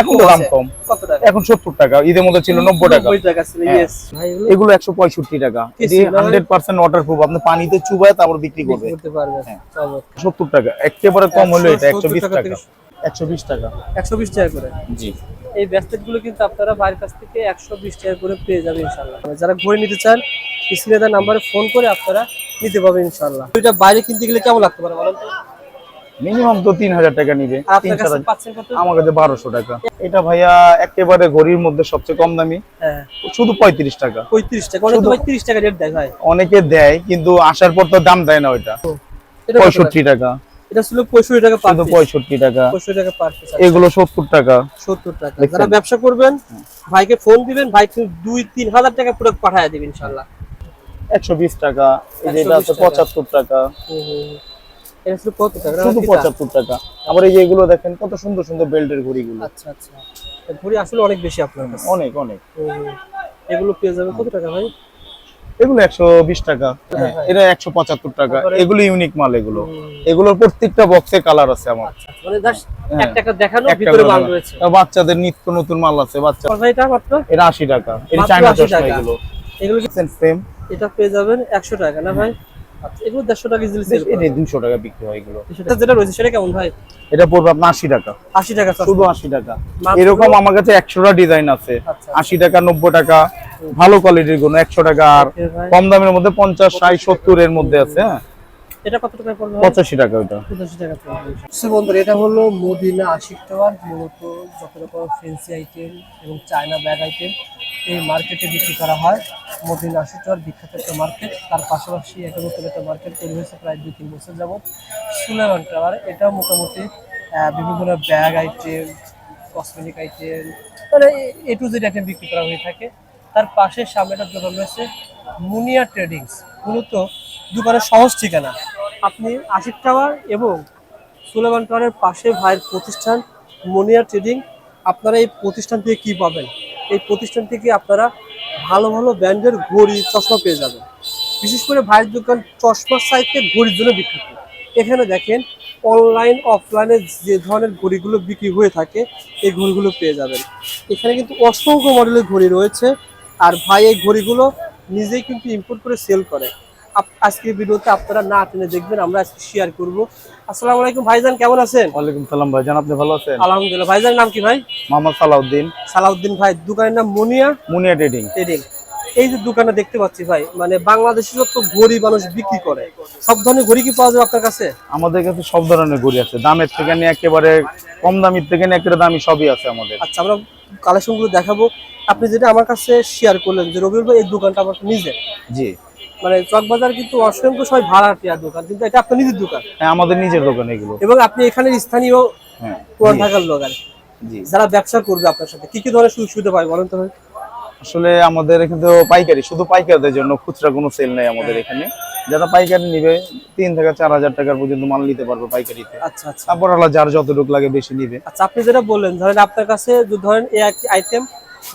এখন দাম কম। এখন সত্তর টাকা ঈদের মধ্যে ছিল নব্বই টাকা। হ্যাঁ। এগুলো একশো পঁয়ষট্টি টাকা? হান্ড্রেড পার্সেন্ট ওয়াটার প্রুফ আপনি পানিতে চুবায় তারপর বিক্রি করবে। হ্যাঁ। সত্তর টাকা একেবারে কম হলো এটা একশো বিশ টাকা একশো বিশ টাকা। একশো বিশ টাকা করে? জি। এই ব্যাস্কেটগুলো কিন্তু আপনারা বাইরের কাছ থেকে একশো বিশ টাকা করে পেয়ে যাবেন ইনশাল্লাহ যারা ঘুরে নিতে চান স্ক্রিনে নাম্বারে ফোন করে আপনারা নিতে পারবেন ইনশাল্লাহ এটা বাইরে কিনতে গেলে কেমন লাগতে পারে বলেন তো? মিনিমাম তো তিন হাজার টাকা। নিবে। আমার কাছে বারোশো টাকা। এটা ভাইয়া একেবারে ঘড়ির মধ্যে সবচেয়ে কম দামি। হ্যাঁ। শুধু পঁয়ত্রিশ টাকা। পঁয়ত্রিশ টাকা। অনেক তো ভাই তিরিশ টাকা রেট দেয় ভাই। অনেকে দেয় কিন্তু আসার পর তো দাম দেয় না ওইটা? পঁয়ষট্টি টাকা? এটা ছিল পঁয়ষট্টি টাকা পার টাকা। পার এগুলো সত্তর টাকা। সত্তর টাকা। যারা ব্যবসা করবেন ভাইকে ফোন দিবেন ভাই কিন্তু দুই তিন হাজার টাকা পুরো পাঠায় দিবেন ইনশাল্লাহ একশো বিশ টাকা। এই যে 120 এটা আছে টাকা। হুম। এটা টাকা? শুধু আবার এই যে এগুলো দেখেন কত সুন্দর সুন্দর বেল্টের ঘড়িগুলো। আচ্ছা আচ্ছা। ঘড়ি আসলে অনেক বেশি আপনার কাছে। অনেক অনেক। এগুলো পেয়ে যাবে কত টাকা ভাই? এগুলো একশো বিশ টাকা। এটা একশো পঁচাত্তর টাকা। এগুলো ইউনিক মাল এগুলো। এগুলোর প্রত্যেকটা বক্সে কালার আছে আমার। আচ্ছা আচ্ছা। মানে হ্যাঁ। বাচ্চাদের নিত্য নতুন মাল আছে বাচ্চা। এটা আশি টাকা। এটা চায়না চশমা এগুলো। এগুলো সেম এটা পেয়ে যাবেন একশো টাকা না ভাই? এগুলো দেড়শো টাকা ইজিলি সেল এই দুশো টাকা বিক্রি হয় এগুলো। যেটা রয়েছে সেটা কেমন ভাই? এটা পড়বে আপনার আশি টাকা। আশি টাকা। শুধু আশি টাকা। এরকম আমার কাছে একশোটা ডিজাইন আছে। আচ্ছা আশি টাকা নব্বই টাকা। ভালো কোয়ালিটিরগুলো একশো টাকা। আর কম দামের মধ্যে পঞ্চাশ ষাট সত্তর এর মধ্যে আছে হ্যাঁ। এটা কত টাকা পড়বে ভাই? পঁচাশি টাকা ওইটা পঁচাশি টাকা পড়বে সো বন্ধুরা এটা হলো মদিনা আশিক টাওয়ার মূলত যত রকম ফেন্সি আইটেম এবং চায়না ব্যাগ আইটেম এই মার্কেটে বিক্রি করা হয়। মদিনা আশিক টাওয়ার বিখ্যাত একটা মার্কেট তার পাশাপাশি এটা নতুন একটা মার্কেট তৈরি হয়েছে প্রায় দুই তিন বছর যাবত সুলেমান টাওয়ার এটাও মোটামুটি বিভিন্ন ব্যাগ আইটেম কসমেটিক আইটেম মানে এ টু জেড আইটেম বিক্রি করা হয়ে থাকে। তার পাশে সামনে একটা দোকান রয়েছে মুনিয়া ট্রেডিংস মূলত দোকানের সহজ ঠিকানা। আপনি আশিক টাওয়ার এবং সুলেমান টাওয়ারের পাশে ভাইয়ের প্রতিষ্ঠান মনিয়া ট্রেডিং। আপনারা এই প্রতিষ্ঠান থেকে কি পাবেন? এই প্রতিষ্ঠান থেকে আপনারা ভালো ভালো ব্র্যান্ডের ঘড়ি, চশমা পেয়ে যাবেন। বিশেষ করে ভাইয়ের দোকান চশমার সাইডে ঘড়ির জন্য বিখ্যাত। এখানে দেখেন অনলাইন, অফলাইনে যে ধরনের ঘড়িগুলো বিক্রি হয়ে থাকে, এই ঘড়িগুলো পেয়ে যাবেন। এখানে কিন্তু অসংখ্য মডেলের ঘড়ি রয়েছে। আর ভাই এই ঘড়িগুলো নিজেই কিন্তু ইম্পোর্ট করে সেল করে। আজকের ভিডিওতে আপনারা না টেনে দেখবেন আমরা আজকে শেয়ার করব। আসসালামু আলাইকুম ভাইজান কেমন আছেন? ওয়ালাইকুম সালাম ভাইজান আপনি ভালো আছেন? আলহামদুলিল্লাহ ভাইজানের নাম কি ভাই? মোহাম্মদ সালাউদ্দিন। সালাউদ্দিন ভাই দোকানের নাম মুনিয়া? মুনিয়া ট্রেডিং ট্রেডিং এই যে দোকানে দেখতে পাচ্ছি ভাই মানে বাংলাদেশে যত ঘড়ি মানুষ বিক্রি করে সব ধরনের ঘড়ি কি পাওয়া যাবে আপনার কাছে? আমাদের কাছে সব ধরনের ঘড়ি আছে দামের থেকে নিয়ে একেবারে কম দামির থেকে নিয়ে একেবারে দামি সবই আছে আমাদের। আচ্ছা আমরা কালেকশনগুলো দেখাবো। আপনি যেটা আমার কাছে শেয়ার করলেন যে রবিউল ভাই এই দোকানটা আমার নিজের। জি। মানে চকবাজার কিন্তু অসংখ্য সবাই ভাড়াটিয়া দোকান কিন্তু এটা আপনার নিজের দোকান। হ্যাঁ আমাদের নিজের দোকান এগুলো। এবং আপনি এখানে স্থানীয় হ্যাঁ পুরান ঢাকার লোক আর? জি। যারা ব্যবসা করবে আপনার সাথে কি কি ধরনের সুযোগ সুবিধা পায় বলেন তো ভাই? আসলে আমাদের এখানে তো পাইকারি শুধু পাইকারদের জন্য খুচরা কোনো সেল নেই আমাদের এখানে। যারা পাইকারি নিবে তিন থেকে চার হাজার টাকার পর্যন্ত মাল নিতে পারবে পাইকারিতে। আচ্ছা আচ্ছা। তারপর আল্লাহ যার যতটুকু লাগে বেশি নিবে। আচ্ছা আপনি যেটা বললেন ধরেন আপনার কাছে ধরেন এই আইটেম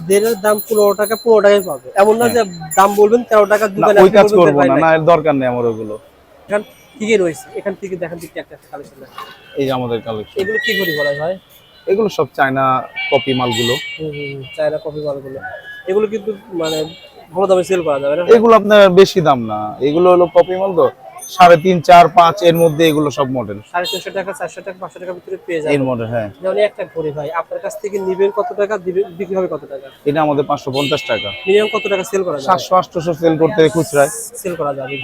দেড়ের দাম পনেরো টাকা পনেরো টাকায় পাবে। এমন না যে দাম বলবেন তেরো হ্যাঁ। দোকানে ওই কাজ করব না দরকার নেই আমার ওগুলো। এখান কি কি রয়েছে এখান থেকে দেখেন থেকে একটা কালেকশন এই যে আমাদের কালেকশন এগুলো কি ঘড়ি বলা হয় এগুলো সব চায়না কপি মালগুলো। চায়না কফি মালগুলো। এগুলো কিন্তু মানে ভালো দামে সেল করা যাবে না? এগুলো আপনার বেশি দাম না। এগুলো হলো কপি মাল তো। সাড়ে তিন চার পাঁচ এর মধ্যে এগুলো সব মডেল সাড়ে তিনশো টাকা চারশো টাকা পাঁচশো টাকার ভিতরে পেয়ে এর মডেল হ্যাঁ। যেমন একটা ঘড়ি ভাই আপনার কাছ থেকে নিবেন কত টাকা বিক্রি হবে কত টাকা? এটা আমাদের পাঁচশো পঞ্চাশ টাকা। মিনিমাম কত টাকা সেল করা সাতশো আটশোশো সেল করতে খুচরায়। সেল করা যাবে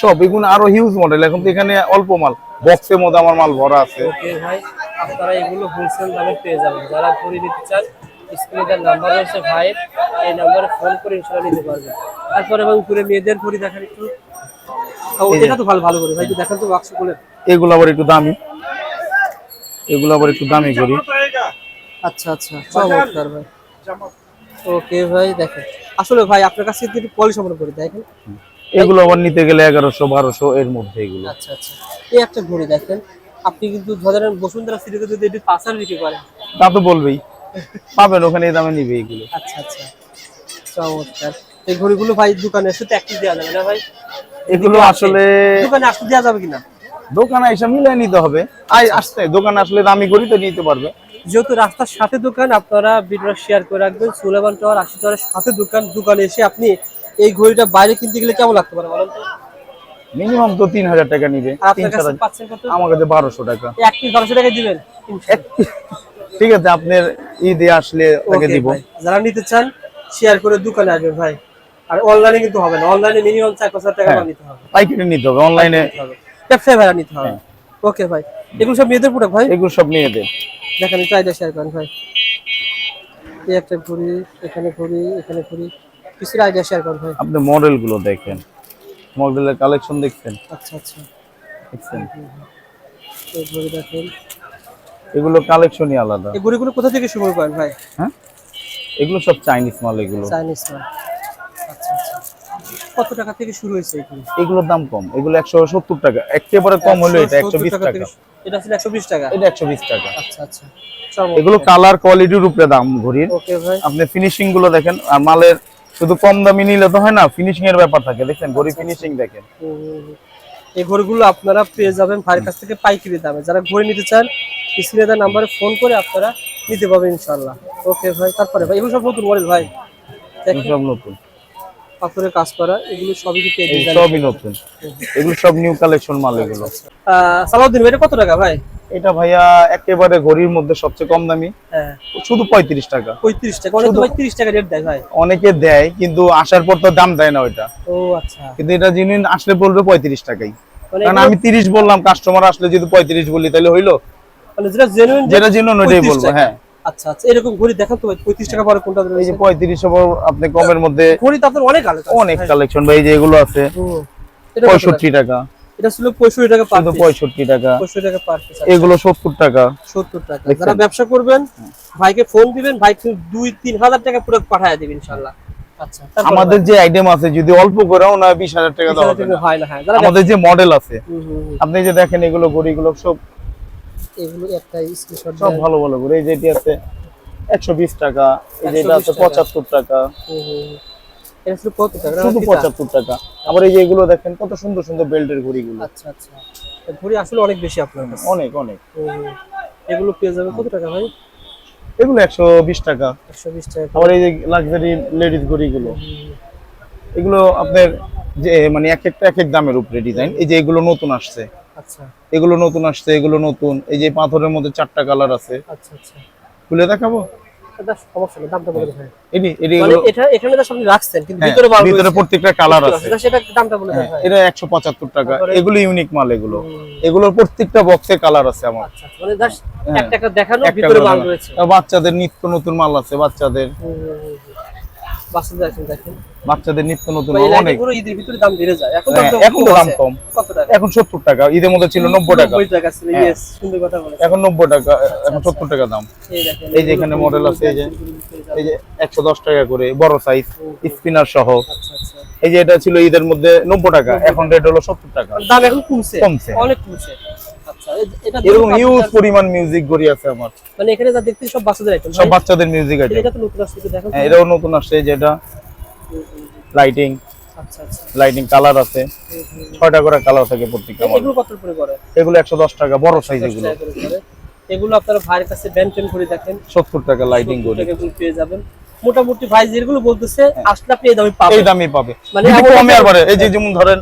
সব এগুলো আরও হিউজ মডেল এখন তো এখানে অল্প মাল। বক্সের মধ্যে আমার মাল ভরা আছে। ওকে ভাই আপনারা এগুলো হোলসেল দামে পেয়ে যাবেন। যারা ঘড়ি নিতে চান স্ক্রিনে যার নাম্বার রয়েছে এই নাম্বারে ফোন করে নিতে পারবেন। তারপরে এবং ঘুরে মেয়েদের ঘড়ি দেখান একটু। এটা তো ভালো ভালো করে। ভাই একটু তো বাক্স খুলে। এগুলো আবার একটু দামি। এগুলো আবার একটু দামি করি আচ্ছা আচ্ছা। চমৎকার ভাই। ওকে ভাই দেখেন। আসলে ভাই আপনার কাছে একটু পলিশ আমরা করে দেখেন। এগুলো আবার নিতে গেলে এগারোশো বারোশো এর মধ্যে এগুলো। আচ্ছা আচ্ছা। এই একটা ঘড়ি দেখেন। আপনি কিন্তু ধরেন বসুন্ধরা সিটিতে যদি এটি পাঁচার বিক্রি করেন। তা তো বলবেই। পাবেন ওখানে এই দামে নিবে এগুলো। আচ্ছা আচ্ছা। চমৎকার। এই ঘড়িগুলো ভাই দোকানে তো একটি দেওয়া যাবে না ভাই? এগুলো আসলে দোকানে আসতে দেওয়া যাবে কিনা? দোকানে এসে মিলিয়ে নিতে হবে। আই আসতে। দোকানে আসলে দামি করি তো নিতে পারবে। যেহেতু রাস্তার সাথে দোকান আপনারা ভিডিওটা শেয়ার করে রাখবেন। সুলেমান টাওয়ার আশি টাওয়ারের সাথে দোকান দোকানে এসে আপনি এই ঘড়িটা বাইরে কিনতে গেলে কেমন লাগতে পারে বলেন তো? মিনিমাম তো তিন হাজার টাকা নিবে। আমার কাছে বারোশো টাকা। এক পিস বারোশো টাকা দিবেন? ঠিক আছে আপনার ঈদে আসলে তাকে দিব। যারা নিতে চান শেয়ার করে দোকানে আসবেন ভাই। আর অনলাইনে কিন্তু হবে না। অনলাইনে মিনিমাম চার পাঁচ হাজার টাকা হ্যাঁ। নিতে হবে। পাইকারি নিতে হবে অনলাইনে ব্যবসায় ভাড়া নিতে হবে। হ্যাঁ। ওকে ভাই। এগুলো সব মেয়েদের প্রোডাক্ট ভাই? এগুলো সব নিয়ে দেন দেখেন আইডিয়া শেয়ার করেন ভাই। এই একটা ঘড়ি এখানে ঘড়ি এখানে ঘড়ি। কিছুর আইডিয়া শেয়ার করেন ভাই। আপনি মডেলগুলো দেখেন। মডেলের কালেকশন দেখছেন? আচ্ছা আচ্ছা। দেখছেন? এই ঘড়ি দেখেন। এগুলো কালেকশনই আলাদা। এই ঘড়িগুলো কোথা থেকে শুরু করেন ভাই? হ্যাঁ? এগুলো সব চাইনিজ মাল এগুলো। চাইনিজ মাল। কত টাকা থেকে শুরু হয়েছে এগুলো? এগুলোর দাম কম। এগুলো একশো সত্তর টাকা। একেবারে কম হলো এটা একশো বিশ টাকা এটা একশো বিশ টাকা? এটা একশো বিশ টাকা। আচ্ছা আচ্ছা। এগুলো কালার কোয়ালিটির উপরে দাম ঘড়ির। ওকে ভাই। আপনি ফিনিশিংগুলো দেখেন আর মালের শুধু কম দামি নিলে তো হয় না ফিনিশিং এর ব্যাপার থাকে দেখেন। ঘড়ি ফিনিশিং দেখেন। এই ঘড়িগুলো আপনারা পেয়ে যাবেন ভাইয়ের কাছ থেকে পাইকারি দামে। যারা ঘড়ি নিতে চান স্ক্রিনে দেওয়া নাম্বারে ফোন করে আপনারা নিতে পারবেন ইনশাল্লাহ ওকে ভাই তারপরে ভাই এগুলো সব নতুন মডেল ভাই? সব নতুন। পাথরে কাজ করা এগুলো সবই কিন্তু সবই নতুন। এগুলো সব নিউ কালেকশন মাল এগুলো। সালাউদ্দিন ভাই এটা কত টাকা ভাই? এটা ভাইয়া একেবারে ঘড়ির মধ্যে সবচেয়ে কম দামি। হ্যাঁ। শুধু পঁয়ত্রিশ টাকা। পঁয়ত্রিশ টাকা অনেক তো টাকা রেট দেয় ভাই। অনেকে দেয় কিন্তু আসার পর তো দাম দেয় না ওইটা। ও আচ্ছা। কিন্তু এটা জিনিস আসলে বলবে পঁয়ত্রিশ টাকাই। মানে কারণ আমি তিরিশ বললাম কাস্টমার আসলে যদি পঁয়ত্রিশ বলি তাহলে হইল? মানে যেটা জেনুইন যেটা জন্য ওইটাই বলব হ্যাঁ। আচ্ছা আচ্ছা এরকম ঘড়ি দেখান তো ভাই পঁয়ত্রিশ টাকা পরে কোনটা এই যে পঁয়ত্রিশ আপনি কমের মধ্যে ঘড়ি তো আপনার অনেক আলো অনেক কালেকশন ভাই যে এগুলো আছে এটা কত টাকা? এটা ছিল পঁয়ষট্টি টাকা পার শুধু পিস পঁয়ষট্টি টাকা। পঁয়ষট্টি টাকা পার এগুলো সত্তর টাকা। সত্তর টাকা। যারা ব্যবসা করবেন ভাইকে ফোন দিবেন ভাই কিন্তু দুই তিন হাজার টাকা পুরো পাঠায় দিবেন ইনশাল্লাহ। আচ্ছা আমাদের যে আইটেম আছে যদি অল্প করেও না বিশ হাজার টাকা বিশ দেওয়া হয় না হ্যাঁ আমাদের যে মডেল আছে। আপনি যে দেখেন এগুলো ঘড়িগুলো সব এগুলো একটা স্ক্রিনশট সব ভালো ভালো ঘড়ি এই যেটি আছে একশো বিশ টাকা এই যে এটা আছে 120 টাকা। এটা ছিল কত টাকা শুধু ফিতা? পঁচাত্তর টাকা। আবার এই যে এগুলো দেখেন কত সুন্দর সুন্দর বেল্টের ঘড়িগুলো। আচ্ছা আচ্ছা। ঘড়ি আসলে অনেক বেশি আপনার কাছে। অনেক অনেক। এগুলো পেয়ে যাবে কত টাকা ভাই? এগুলো একশো বিশ টাকা। একশো বিশ টাকা আবার এই যে লাক্সারি লেডিস ঘড়িগুলো। এগুলো আপনার যে মানে এক একটা এক এক দামের উপরে ডিজাইন এই যে এগুলো নতুন আসছে। এগুলো নতুন আসছে এগুলো নতুন। এই যে পাথরের মধ্যে চারটা কালার আছে। আচ্ছা আচ্ছা। খুলে দেখাবো? আচ্ছা আচ্ছা, বাচ্চাদের নিত্য নতুন মাল আছে বাচ্চাদের। বাচ্চাদের দেখেন দেখেন। বাচ্চাদের নিত্য নতুন অনেক। পুরো ঈদের ভিতরে দাম বেড়ে যায়। এখন হ্যাঁ, দাম এখন তো দাম কম। কত টাকা? এখন সত্তর টাকা ঈদের মধ্যে ছিল নব্বই টাকা। নব্বই টাকা ছিল হ্যাঁ। সুন্দর কথা বলেছেন। এখন নব্বই টাকা এখন সত্তর টাকা দাম। এই দেখেন এই যে এখানে মডেল আছে এই যে এই যে একশো দশ টাকা করে বড় সাইজ স্পিনার সহ। আচ্ছা আচ্ছা। এই যে এটা ছিল ঈদের মধ্যে নব্বই টাকা এখন রেট হলো সত্তর টাকা। দাম এখন কমছে। কমছে। অনেক কমছে। আচ্ছা এরকম হিউজ পরিমাণ মিউজিক ঘড়ি আছে আমার। মানে এখানে যা দেখতে সব বাচ্চাদের আইটেম সব বাচ্চাদের মিউজিক আইটেম এটা তো নতুন আসছে দেখো হ্যাঁ এটাও নতুন আসছে যেটা লাইটিং আচ্ছা আচ্ছা। লাইটিং কালার আছে। ছয়টা করে কালার থাকে প্রত্যেকটা এগুলো কত করে করে এগুলো একশো দশ টাকা বড় সাইজ এগুলো। এগুলো আপনারা ভাইয়ের কাছে ব্যান্টেন করে দেখেন। সত্তর টাকা লাইটিং টাকা এগুলো পেয়ে যাবেন। মোটামুটি ভাই যেগুলো বলতেছে আসলে আপনি এই দামে পাবেন। এই দামই পাবে। মানে মানে কমে আর বাড়ে এই যে যেমন ধরেন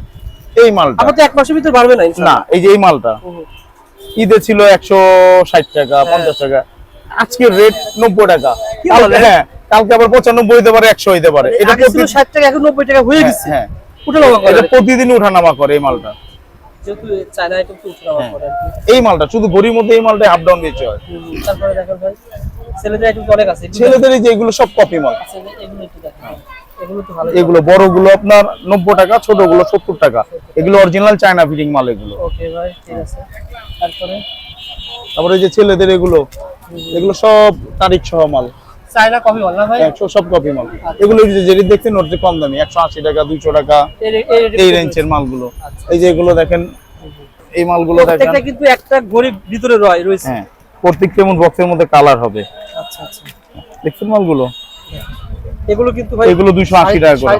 এই মালটা। আবার তো এক মাসের ভিতর বাড়বে না না ইনশাআল্লাহ এই যে এই মালটা। ঈদে ছিল একশো ষাট টাকা হ্যাঁ। পঞ্চাশ টাকা। আজকের রেট নব্বই টাকা। কালকে হ্যাঁ কালকে আবার পঁচানব্বই হতে পারে একশো হইতে পারে। এটা ষাট টাকা এখন নব্বই টাকা হয়ে হ্যাঁ, গেছে। হ্যাঁ। এটা প্রতিদিন উঠানামা করে এই মালটা। হ্যাঁ। এই মালটা শুধু ঘড়ির মধ্যে এই মালটা আপ ডাউন বেশি হয়। তারপরে ভাই। ছেলেদের আইটেম অনেক আছে। ছেলেদের এই যে এগুলো সব কপি মাল। এগুলো একটু দেখেন। এগুলো বড়গুলো আপনার নব্বই টাকা ছোটগুলো সত্তর টাকা। এগুলো অরিজিনাল চায়না ফিটিং মাল এগুলো। তারপরে? যে ছেলেদের এগুলো এগুলো সব তারিখ সহ মাল। চায়না কফি বল না ভাই? সব কপি মাল। এগুলো যেটি দেখছেন ওর কম দামি একশো আশি টাকা দুইশো টাকা এই রেঞ্জের মালগুলো। আচ্ছা। এই যে এগুলো দেখেন এই মালগুলো দেখেন। কিন্তু একটা গরিব ভিতরে রয় রয়েছে। হ্যাঁ বক্সের মধ্যে কালার হবে। আচ্ছা আচ্ছা। দেখছেন মালগুলো? এগুলো কিন্তু ভাই এগুলো দুশো আশি টাকা করে।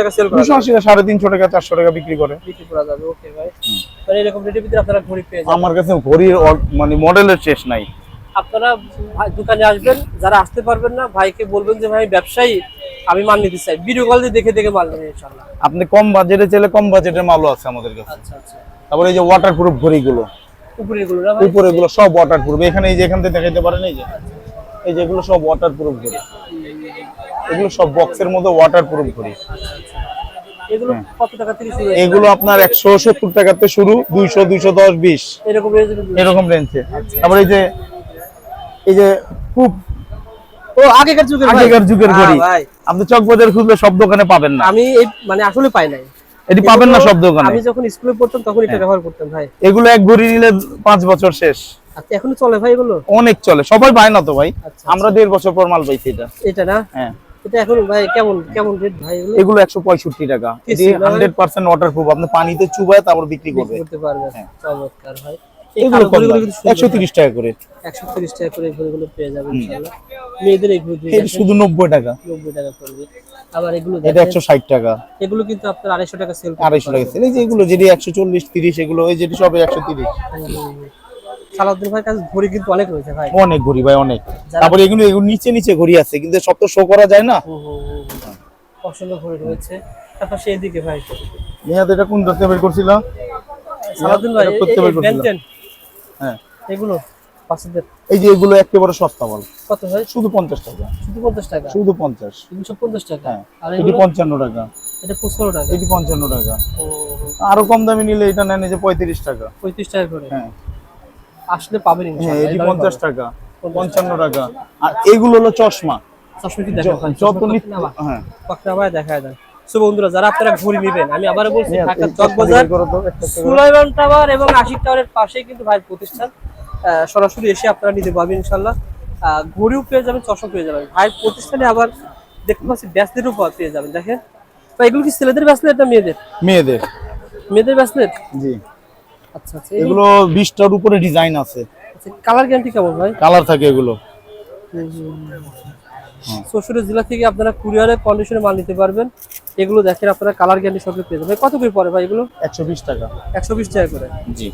টাকা সেল করা টাকা সাড়ে তিনশো টাকা চারশো টাকা বিক্রি করে। বিক্রি করা যাবে ওকে ভাই। এরকম রেটের ভিতরে আপনারা ঘড়ি পেয়ে যাবেন। আমার কাছে ঘড়ির মানে মডেলের শেষ নাই। আপনারা দোকানে আসবেন যারা আসতে পারবেন না ভাইকে বলবেন যে ভাই ব্যবসায়ী আমি মাল নিতে চাই। ভিডিও কল দিয়ে দেখে দেখে মাল নেবেন ইনশাল্লাহ আপনি কম বাজেটে চাইলে কম বাজেটের মালও আছে আমাদের কাছে। আচ্ছা আচ্ছা। তারপরে এই যে ওয়াটার প্রুফ ঘড়িগুলো না ভাই? উপরে এগুলো সব ওয়াটার প্রুফ এখানে এই যে এখান থেকে দেখাইতে পারেন এই যে। এই যেগুলো সব ওয়াটার প্রুফ ঘড়ি এগুলো সব বক্সের মধ্যে ওয়াটার প্রুফ ঘড়ি। এগুলো হ্যাঁ। কত টাকা থেকে শুরু এগুলো আপনার একশো সত্তর টাকাতে শুরু দুইশো দুইশো দশ বিশ। এরকম রেঞ্জে তারপরে এই যে এই যে খুব ও আগেকার যুগের আগেকার যুগের হ্যাঁ, ঘড়ি। আপনি চকবাজার খুঁজলে সব দোকানে পাবেন না। আমি মানে আসলে পাই নাই। এটি পাবেন না সব দোকানে। আমি যখন স্কুলে পড়তাম তখন এটা ব্যবহার করতাম ভাই। এগুলো এক ঘড়ি নিলে পাঁচ বছর শেষ। আচ্ছা এখনও চলে ভাই এগুলো? অনেক চলে। সবাই পায় না তো ভাই। আচ্ছা আমরা দেড় বছর পর মাল পাইছি এটা। এটা না? হ্যাঁ। এটা এখন ভাই কেমন কেমন রেট ভাই এগুলো? এগুলো একশো পঁয়ষট্টি টাকা। এটি আপনি পানিতে চুবায় তারপর বিক্রি করবে। করতে পারবে হ্যাঁ। চমৎকার ভাই। এগুলো একশো তিরিশ টাকা করে। একশো তিরিশ টাকা করে পেয়ে যাবেন মেয়েদের এই ঘড়ি শুধু নব্বই টাকা। নব্বই টাকা পড়বে। আবার এগুলো এটা একশো ষাট টাকা। এগুলো কিন্তু আপনার আড়াইশো টাকা সেল আড়াইশো টাকা এই যে এগুলো যেটি একশো চল্লিশ তিরিশ এগুলো এই যেটি সব একশো তিরিশ। সালাউদ্দিন ভাই কাছে ঘড়ি কিন্তু অনেক রয়েছে ভাই। অনেক ঘড়ি ভাই অনেক। তারপরে এগুলো এগুলো নিচে নিচে ঘড়ি আছে কিন্তু সব তো শো করা যায় না। হুম, হুম, হুম, হুম। অসংখ্য ঘড়ি রয়েছে। তারপর সেই দিকে ভাই। নিহাত এটা কোন ধরতে বের করছিল? সালাউদ্দিন ভাই করতে বের করছিল। হ্যাঁ। এগুলো এই যে এগুলো একেবারে সস্তা বল। কত ভাই? শুধু পঞ্চাশ টাকা। শুধু পঞ্চাশ টাকা? শুধু পঞ্চাশ। তিনশো পঞ্চাশ টাকা। হ্যাঁ। আর এটি টাকা। এটা পঁচপন্ন টাকা। এটি পঞ্চান্ন টাকা। ও, আরও কম দামে নিলে এটা নেন এই যে পঁয়ত্রিশ টাকা। পঁয়ত্রিশ টাকা করে। হ্যাঁ। আসলে পাবেন হ্যাঁ ইনশাআল্লাহ, এটি পঞ্চাশ। টাকা পঞ্চান্ন টাকা। আর এগুলো হলো চশমা। চশমা কি ভাই না হ্যাঁ। পাকড়া ভাই দেখা দেন। সো বন্ধুরা যারা আপনারা ঘড়ি নেবেন আমি আবারও বলছি ঢাকা এই চক বাজার বের করো তো, একটা একটা করে। সুলাইমান টাওয়ার এবং আশিক টাওয়ারের পাশেই কিন্তু ভাইয়ের প্রতিষ্ঠান। সরাসরি এসে আপনারা নিতে পারবেন ইনশাল্লাহ ঘড়িও পেয়ে যাবেন চশমা পেয়ে যাবেন। ভাইয়ের প্রতিষ্ঠানে আবার দেখতে পাচ্ছি ব্যাসলেটও পাওয়া- পেয়ে যাবেন দেখেন। তো এগুলো কি ছেলেদের ব্যাসলেট না মেয়েদের? মেয়েদের। মেয়েদের ব্যাসলেট জি। আচ্ছা আচ্ছা এগুলো বিশটার উপরে ডিজাইন আছে। কালার গ্যারান্টি কেমন ভাই? কালার থাকে এগুলো। শ্বশুরের জেলা থেকে আপনারা কুরিয়ারে কন্ডিশনে মাল নিতে পারবেন। এগুলো দেখেন আপনারা কালার গ্যারান্টি সঙ্গে পেয়ে যাবেন। কত করে পড়ে ভাই এগুলো? একশো বিশ টাকা। একশো বিশ টাকা করে? জি।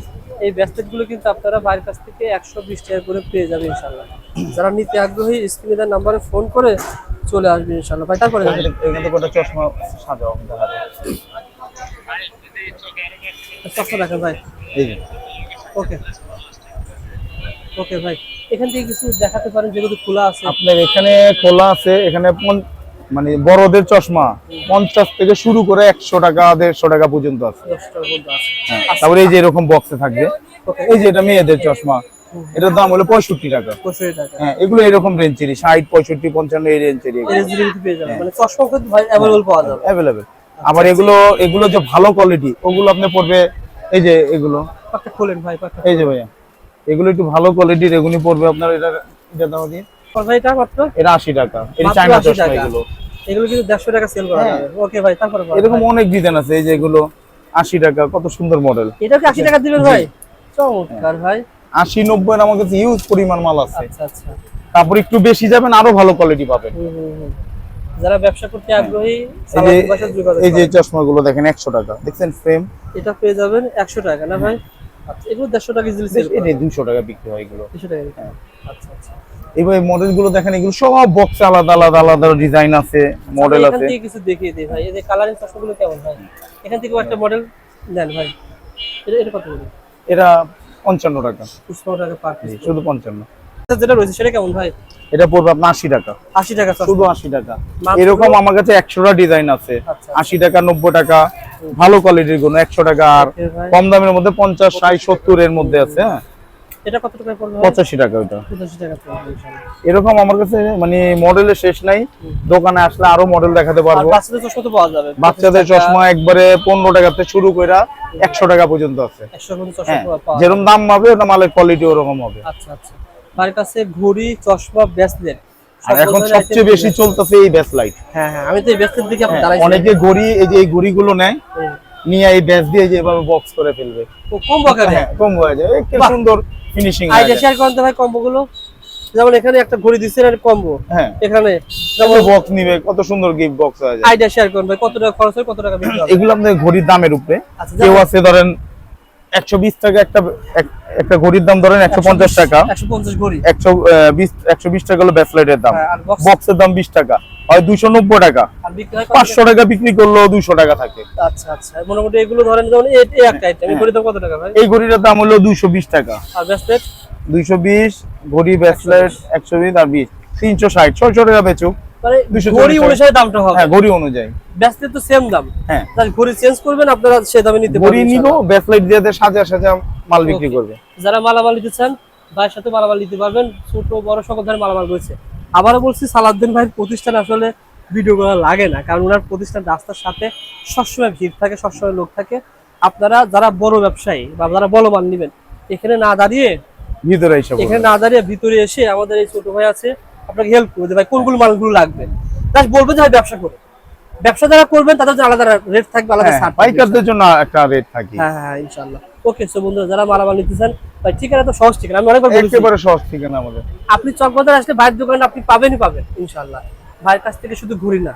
এই ব্যাসলেটগুলো কিন্তু আপনারা বাইরের কাছ থেকে একশো বিশ টাকা করে পেয়ে যাবেন ইনশাল্লাহ যারা নিতে আগ্রহী স্ক্রিনে দেওয়ার নাম্বারে ফোন করে চলে আসবেন ইনশাল্লাহ ভাই তারপরে। এখান থেকে চশমা সাজাও দেখা যায়। চশমা ভাই। ওকে। ওকে ভাই। এখান থেকে কিছু দেখাতে পারেন যেগুলো খোলা আছে? আপনার এখানে খোলা আছে এখানে মানে বড়দের চশমা পঞ্চাশ থেকে শুরু করে একশো টাকা দেড়শো টাকা পর্যন্ত আছে। হ্যাঁ, তারপরে এই যে এরকম বক্সে থাকবে। এই যে এটা মেয়েদের চশমা এটার দাম হলো পঁয়ষট্টি টাকা। হ্যাঁ এগুলো এরকম রেঞ্জেরই ষাট পঁয়ষট্টি পঞ্চান্ন এই রেঞ্জেরই যাবেন। মানে চশমা অ্যাভেলেবল পাওয়া যাবে। অ্যাভেলেবেল আবার এগুলো এগুলো যে ভালো কোয়ালিটি ওগুলো আপনি পড়বে এই যে এগুলো। খোলেন ভাই এই যে ভাইয়া এগুলো একটু ভালো কোয়ালিটির এগুলি পড়বে আপনার এটা এটা দাম দিয়ে। কত এটা মাত্র? এটা আশি টাকা। এটা চায়না চশমা এগুলো। এগুলো কিন্তু টাকা সেল করা হ্যাঁ। যাবে ওকে ভাই তারপরে এরকম অনেক ডিজাইন আছে এই যে এগুলো আশি টাকা কত সুন্দর মডেল এটা কি আশি টাকা দিবেন ভাই? চমৎকার ভাই। আশি নব্বই আমার কাছে ইউজ পরিমাণ মাল আছে। আচ্ছা আচ্ছা। তারপর একটু বেশি যাবেন আরও ভালো কোয়ালিটি পাবেন। হুম, হুম। যারা ব্যবসা করতে আগ্রহী এই যে। চশমা গুলো দেখেন একশো টাকা দেখছেন ফ্রেম এটা পেয়ে যাবেন একশো টাকা না ভাই? আচ্ছা এগুলো দেড়শো টাকা ইজিলি সেল এটা দুশো টাকা বিক্রি হয় এগুলো। টাকা আচ্ছা আচ্ছা। দেখেন এগুলো সব বক্সে আলাদা আলাদা আলাদা ডিজাইন আছে মডেল এখান আছে। থেকে কিছু দেখিয়ে দিই ভাই। এই যে কালারিং চশমাগুলো কেমন ভাই? এখান থেকেও একটা মডেল নেন ভাই। এটা এটা কত করে? এটা পঞ্চান্ন টাকা। পঁচপান্ন টাকা পার পিস শুধু পঞ্চান্ন। যেটা রয়েছে সেটা কেমন ভাই? এটা পড়বে আপনার আশি টাকা। আশি টাকা শুধু আশি টাকা। এরকম আমার কাছে একশোটা ডিজাইন আছে। আশি টাকা নব্বই টাকা ভালো কোয়ালিটিরগুলো একশো টাকা। আর কম দামের মধ্যে পঞ্চাশ ষাট সত্তর এর মধ্যে আছে এটা কত টাকা পড়বে ভাই? পঁচাশি টাকা ওটা পঁচাশি টাকা পড়বে এরকম আমার কাছে মানে মডেলের শেষ নাই। দোকানে আসলে আরও মডেল দেখাতে পারব। বাচ্চাদের চশমা তো পাওয়া যাবে। বাচ্চাদের চশমা একবারে পনেরো টাকা থেকে শুরু করে একশো টাকা পর্যন্ত আছে। একশো পর্যন্ত চশমা হ্যাঁ পাওয়া যেরকম দাম হবে ওটা মালের কোয়ালিটি ওরকম হবে। আচ্ছা আচ্ছা। তার কাছে ঘড়ি চশমা ব্রেসলেট এখন সবচেয়ে বেশি চলতেছে এই ব্যাস লাইট হ্যাঁ হ্যাঁ আমি তো এই ব্রেসলেট দিকে অনেকে ঘড়ি এই যে এই ঘড়িগুলো নেয় নিয়ে এই ব্যাস দিয়ে যেভাবে বক্স করে ফেলবে। কম বকারে হ্যাঁ কম হয়ে যায় একটু সুন্দর ফিনিশিং আইডিয়া শেয়ার করেন তো ভাই কম্বোগুলো। যেমন এখানে একটা ঘড়ি দিচ্ছেন আর কম্বো। হ্যাঁ। এখানে যেমন বক্স নিবে কত সুন্দর গিফট বক্স যায়। আইডিয়া শেয়ার করেন ভাই কত টাকা খরচ হয় কত টাকা হবে এগুলো আপনাদের ঘড়ির দামের উপরে। আচ্ছা কেউ আছে ধরেন একশো বিশ টাকা একটা একটা ঘড়ির দাম ধরেন একশো পঞ্চাশ টাকা। একশো বিশ একশো বিশ টাকা হলো ব্যাসলাইটের দাম। হ্যাঁ? বক্সের দাম বিশ টাকা। হয় দুইশো নব্বই টাকা। আর বিক্রি হয় কত? পাঁচশো টাকা বিক্রি করলেও দুইশো টাকা থাকে। আচ্ছা আচ্ছা। মোটামুটি এগুলো ধরেন দাম কত টাকা ভাই? এই ঘড়িটার দাম হলো দুইশো বিশ টাকা। আর ব্রেসলেট দুইশো বিশ ঘড়ি ব্যাসলাইট একশো বিশ আর বিশ। তিনশো ষাট ছয়শো টাকা বেচুক। মানে ঘড়ি অনুসারে দামটা হবে। হ্যাঁ ঘড়ি অনুযায়ী। ব্রেসলেট তো সেম দাম। হ্যাঁ। তাহলে ঘড়ি চেঞ্জ করবেন আপনারা সে দামে নিতে ঘড়ি নিব ব্যাসলাইট দিয়ে দিয়ে সাজা সাজা মাল বিক্রি করবে। যারা মালামাল নিতে চান ভাইয়ের সাথে মালামাল নিতে পারবেন। ছোট বড় সকল ধরনের মালামাল রয়েছে। আবারও বলছি সালাউদ্দিন ভাইয়ের প্রতিষ্ঠান আসলে ভিডিও করা লাগে না কারণ ওনার প্রতিষ্ঠান রাস্তার সাথে সবসময় ভিড় থাকে সবসময় লোক থাকে। আপনারা যারা বড় ব্যবসায়ী বা যারা বড় মাল নেবেন এখানে না দাঁড়িয়ে ভিতরে এখানে না দাঁড়িয়ে ভিতরে এসে আমাদের এই ছোট ভাই আছে আপনাকে হেল্প করবে যে ভাই কোনগুলো মালগুলো লাগবে। জাস্ট বলবেন যে ভাই ব্যবসা করে। ব্যবসা যারা করবেন তাদের জন্য আলাদা রেট থাকবে আলাদা ছাড়। হ্যাঁ, পাইকারদের জন্য একটা রেট থাকে। হ্যাঁ হ্যাঁ ইনশাআল্লাহ। ওকে সো বন্ধুরা যারা মালামাল নিতে চান ভাই ঠিকানা তো সহজ ঠিকানা। আমি অনেকবার বলেছি। একেবারে সহজ ঠিকানা আমাদের। আপনি চকবাজার আসলে ভাইয়ের দোকানে আপনি পাবেনই পাবেন ইনশাআল্লাহ। ভাইয়ের কাছ থেকে শুধু ঘুরি না।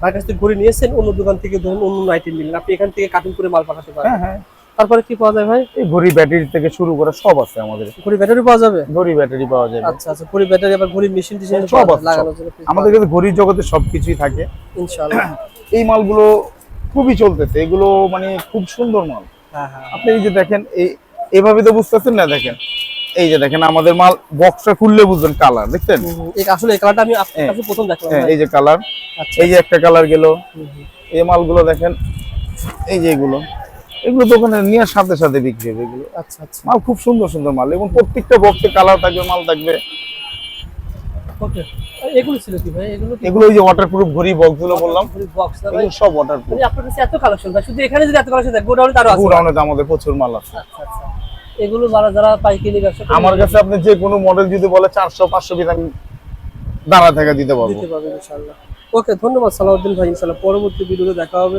ভাইয়ের কাছ থেকে ঘুরি নিয়েছেন অন্য দোকান থেকে ধরুন অন্য আইটেম নিলেন। আপনি এখান থেকে কাটিং করে মাল পাঠাতে পারেন। হ্যাঁ হ্যাঁ। তারপরে কি পাওয়া যায় ভাই? এই ঘড়ি ব্যাটারি থেকে শুরু করে সব আছে আমাদের। ঘুরি ব্যাটারি পাওয়া যাবে? ঘড়ি ব্যাটারি পাওয়া যাবে। আচ্ছা আচ্ছা ঘুরি ব্যাটারি আবার ঘুরি মেশিন টিশিন সব যায়, লাগানোর জন্য আমাদের কাছে ঘড়ির জগতে সবকিছুই থাকে। ইনশাআল্লাহ। এই মালগুলো খুবই চলতেছে। এগুলো মানে খুব সুন্দর মাল। হ্যাঁ হ্যাঁ। আপনি এই যে দেখেন এই এভাবে তো বুঝতেছেন না দেখেন? এই যে দেখেন আমাদের মাল বক্সটা খুললে বুঝবেন কালার দেখছেন। এই আসলে এই কালারটা আমি আপনার হ্যাঁ। কাছে প্রথম দেখলাম হ্যাঁ এই যে কালার আচ্ছা। এই যে একটা কালার গেল। এই মালগুলো দেখেন এই যে এগুলো। এগুলো দোকানে নেওয়ার সাথে সাথে বিক্রি হবে এগুলো। আচ্ছা আচ্ছা। মাল খুব সুন্দর সুন্দর মাল। এবং প্রত্যেকটা বক্সে কালার থাকবে মাল থাকবে। ওকে এগুলো ছিল কি ভাই? এগুলো এগুলো ওই যে ওয়াটারপ্রুফ ঘড়ি বক্সগুলো বললাম। বক্স ভাই? সব ওয়াটারপ্রুফ আপনার কাছে এত কালেকশন ভাই? শুধু এখানে যদি এত কালেকশন থাকে গোডাউনে তারও আছে। পুরানো আমাদের প্রচুর মাল আছে। আচ্ছা আচ্ছা। এগুলো যারা যারা পাইকারি ব্যবসা করে আমার কাছে আপনি যে কোনো মডেল যদি বলে আমি দাঁড়া থেকে দিতে পারব। দিতে পারবেন ইনশাআল্লাহ। ওকে ধন্যবাদ সালাউদ্দিন ভাই ইনশাআল্লাহ। পরবর্তী ভিডিওতে দেখা হবে।